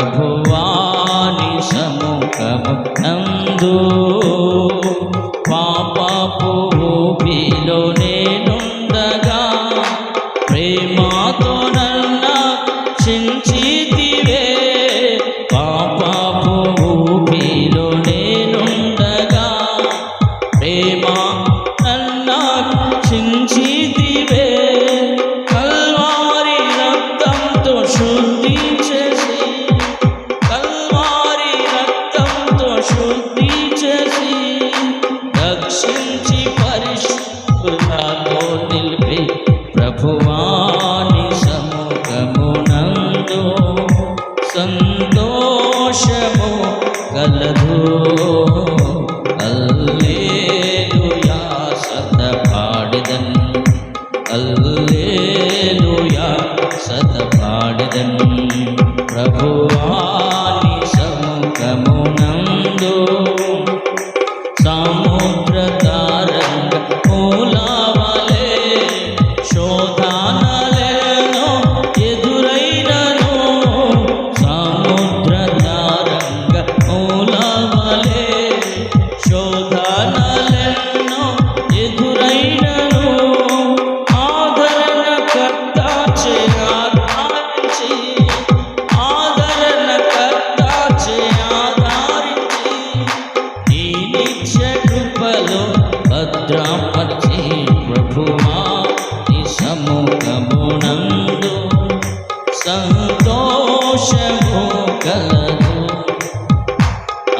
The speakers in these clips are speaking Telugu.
ప్రభువాని సముఖము నందు పాపపు భూమిలో దర్శించి పరిశుభ్రత నిలిపి ప్రభువాని సముఖమునందు సంతోషము కలదు. అల్లేలుయా సత పాడిదన్. అల్లేలుయా సత పాడిదన్. ప్రభువాని సముఖమునందు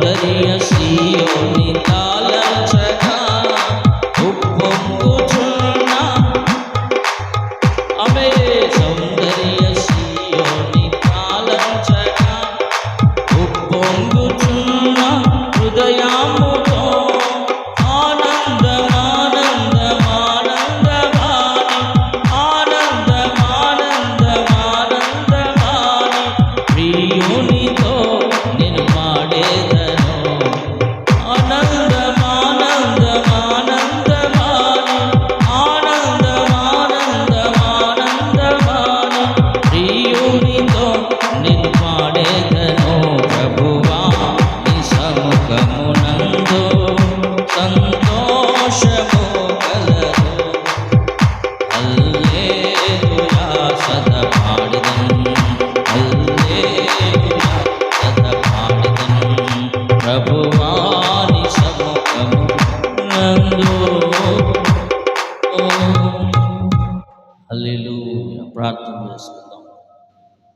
દરિયા સિયોની તાલમ છઠા હુકમ પૂછના અમે સૌંદર્ય સિયોની તાલમ છઠા હુકમ પૂછના હૃદયામૃતો આનંદ આનંદ આનંદ ભાન આનંદ આનંદ આનંદ ભાન પ્રિયોની నందు అల్లు ప్రార్థన చేస్తాను